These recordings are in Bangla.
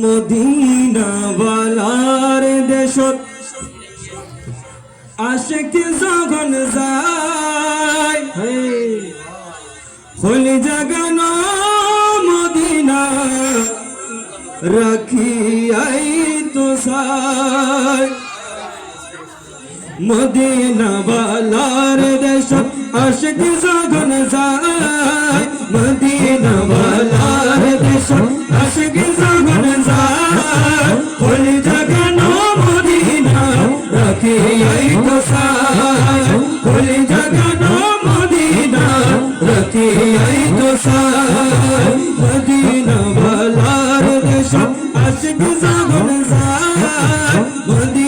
মদিনাওয়ালার দেশত আশেক যখন যায়, হলি জাগানো মদিনা রাখিয়াই তো সায় মদিনাওয়ালার দেশত আশেক যখন যায় মদিনাওয়ালার মদিনা ভালার তো সায় জাগন জাগানো মদিনা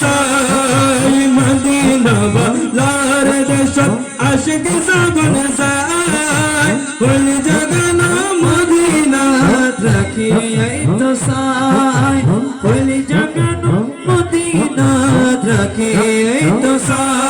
সাই মদিনা লার দেশ আশিক সাগন সাই কোন জগনা মদিনা রাখি আই তো সাই কোন জগনা মদিনা রাখি আই তো সাই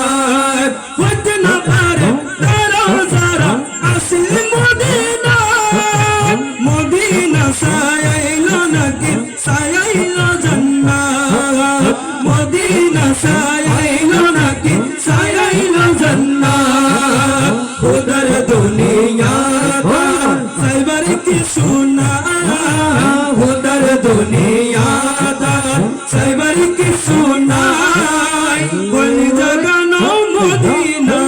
সায়াইলো নাকি সায়াইলো জান্নাত উদর দুনিয়া সাইবার কি সোনা উদর দুনিয়া সাইবার কি সোনা কোন জগানো মদিনা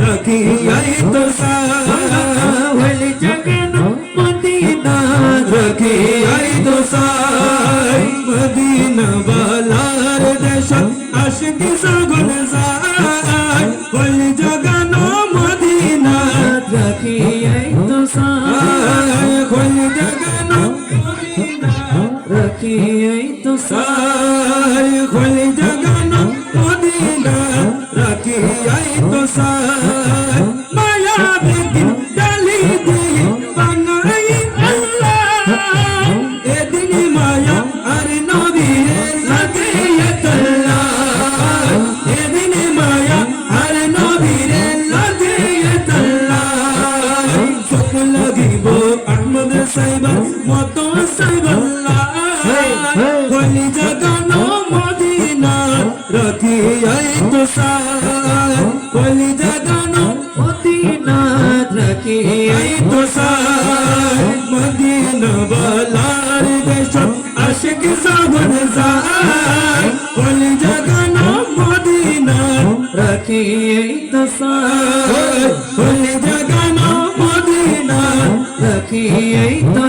রাখি আই তো সা হলি জগানো মদিনা রাখি সগন সাই হলি জগানো মদিনা রাখি আই তো সাই হলি জগানো মদিনা রাখি আই তো সাই হলি জাগানো মদিনা রাখি আই তো সাই হলি জাগানো মদিনা রাখি আই তো সাই মদিনা বালার দেশ আশিক সাগর সাই হলি জাগানো মদিনা রাখি আই তো হলি জাগানো মদিনা রাখি আই তো